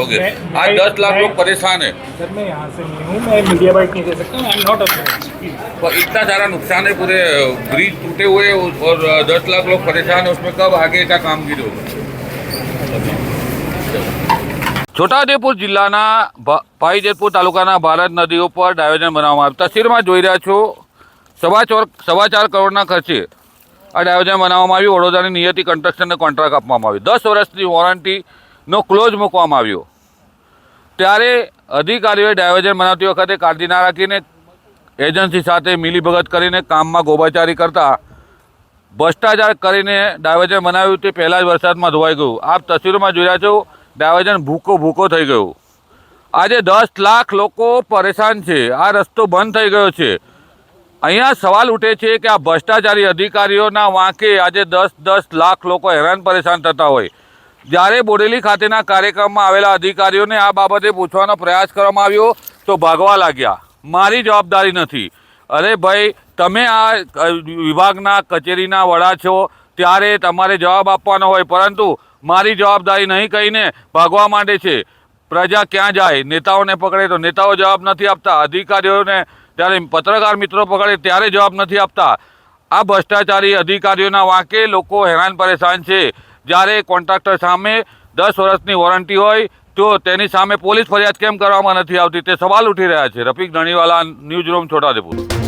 बताओगे मैं- आज मैं- दस लाख मैं- लोग परेशान है सर मैं यहाँ से नहीं हूँ मैं मीडिया बाइट नहीं दे सकता आई एम नॉट पर इतना सारा नुकसान है पूरे ब्रिज टूटे हुए हैं और दस लाख लोग परेशान है उसमें कब आगे का कामगिरी होगा છોટાઉદેપુર જિલ્લાના ભા- ભાઈજેતપુર તાલુકાના ભારત નદીઓ પર ડાયવર્ઝન બનાવવામાં આવ્યું તસવીરમાં જોઈ રહ્યા છો સવા ચોર સવા ચાર કરોડના ખર્ચે આ ડાયવર્ઝન બનાવવામાં આવ્યું વડોદરાની નિયતિ કન્સ્ટ્રક્શનને કોન્ટ્રાક્ટ આપવામાં આવ્યો દસ વર્ષની વોરંટીનો ક્લોઝ મૂકવામાં આવ્યો ત્યારે અધિકારીઓએ ડાયવર્ઝન બનાવતી વખતે કાળજી ના રાખીને એજન્સી સાથે મિલીભગત કરીને કામમાં ગોબાચારી કરતા ભ્રષ્ટાચાર કરીને ડાયવર્ઝન બનાવ્યું તે પહેલાં જ વરસાદમાં ધોવાઈ ગયું. આપ તસવીરોમાં રહ્યા છો, ડાયવર્ઝન ભૂકો ભૂકો થઈ ગયું. આજે દસ લાખ લોકો પરેશાન છે. આ રસ્તો બંધ થઈ ગયો છે. અહીંયા સવાલ ઉઠે છે કે આ ભ્રષ્ટાચારી અધિકારીઓના વાંકે આજે દસ દસ લાખ લોકો હેરાન પરેશાન થતા હોય. જ્યારે બોડેલી ખાતેના કાર્યક્રમમાં આવેલા અધિકારીઓને આ બાબતે પૂછવાનો પ્રયાસ કરવામાં આવ્યો તો ભાગવા લાગ્યા. મારી જવાબદારી નથી. અરે ભાઈ, તમે આ વિભાગના કચેરીના વડા છો, ત્યારે તમારે જવાબ આપવાનો હોય, પરંતુ મારી જવાબદારી નહીં કહીને ભાગવા માંડે છે. પ્રજા ક્યાં જાય? નેતાઓને પકડે તો નેતાઓ જવાબ નથી આપતા. અધિકારીઓને ત્યારે પત્રકાર મિત્રો પકડે ત્યારે જવાબ નથી આપતા. આ ભ્રષ્ટાચારી અધિકારીઓના વાંકે લોકો હેરાન પરેશાન છે. જ્યારે કોન્ટ્રાક્ટર સામે દસ વર્ષની વોરંટી હોય, તો તેની સામે પોલીસ ફરિયાદ કેમ કરવામાં નથી આવતી? તે સવાલ ઉઠી રહ્યા છે. Rafiq Dhaniwala, news room Chhota Udepur